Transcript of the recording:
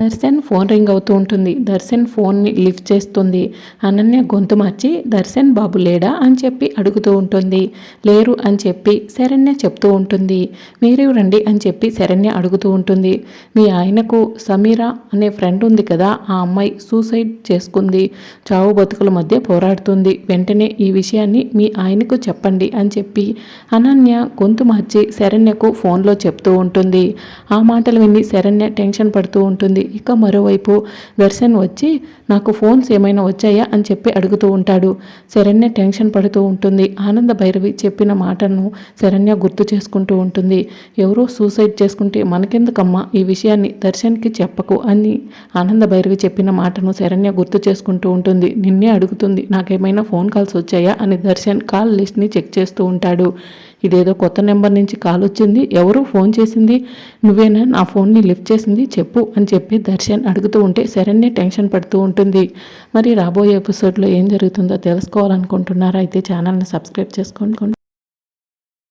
Darshan phone ring అవుతూ ఉంటుంది. దర్శన్ ఫోన్ని లిఫ్ట్ చేస్తుంది. అనన్య గొంతు మార్చి దర్శన్ బాబు లేడా? అని చెప్పి అడుగుతూ ఉంటుంది. లేరు అని చెప్పి శరణ్య చెప్తూ ఉంటుంది. మీరు రండి అని చెప్పి శరణ్య అడుగుతూ ఉంటుంది. మీ ఆయనకు సమీరా అనే ఫ్రెండ్ ఉంది కదా ఆ అమ్మాయి సూసైడ్ చేసుకుంది. చావు బతుకుల మధ్య పోరాడుతుంది. వెంటనే ఈ విషయాన్ని మీ ఆయనకు చెప్పండి అని చెప్పి అనన్య గొంతు మార్చి శరణ్యకు ఫోన్లో చెప్తూ ఉంటుంది. ఆ మాటలు విని శరణ్య టెన్షన్ పడుతూ ఉంటుంది. ఇక మరోవైపు దర్శన్ వచ్చి నాకు ఫోన్స్ ఏమైనా వచ్చాయా? అని చెప్పి అడుగుతూ ఉంటాడు. శరణ్య టెన్షన్ పడుతూ ఉంటుంది. ఆనంద భైరవి చెప్పిన మాటను శరణ్య గుర్తు చేసుకుంటూ ఉంటుంది. ఎవరో సూసైడ్ చేసుకుంటే మనకెందుకమ్మా ఈ విషయాన్ని దర్శన్కి చెప్పకు అని ఆనంద భైరవి చెప్పిన మాటను శరణ్య గుర్తు చేసుకుంటూ ఉంటుంది. నిన్నే అడుగుతుంది నాకేమైనా ఫోన్ కాల్స్ వచ్చాయా? అని దర్శన్ కాల్ లిస్ట్ని చెక్ చేస్తూ ఉంటాడు. ఇదేదో కొత్త నెంబర్ నుంచి కాల్ వచ్చింది ఎవరు ఫోన్ చేసింది నువ్వేనా నా ఫోన్ని లిఫ్ట్ చేసింది చెప్పు అని చెప్పి దర్శన్ అడుగుతూ ఉంటే శరణ్య టెన్షన్ పడుతూ ఉంటుంది. మరి రాబోయే ఎపిసోడ్లో ఏం జరుగుతుందో తెలుసుకోవాలనుకుంటున్నారా? అయితే ఛానల్ని సబ్స్క్రైబ్ చేసుకోండి.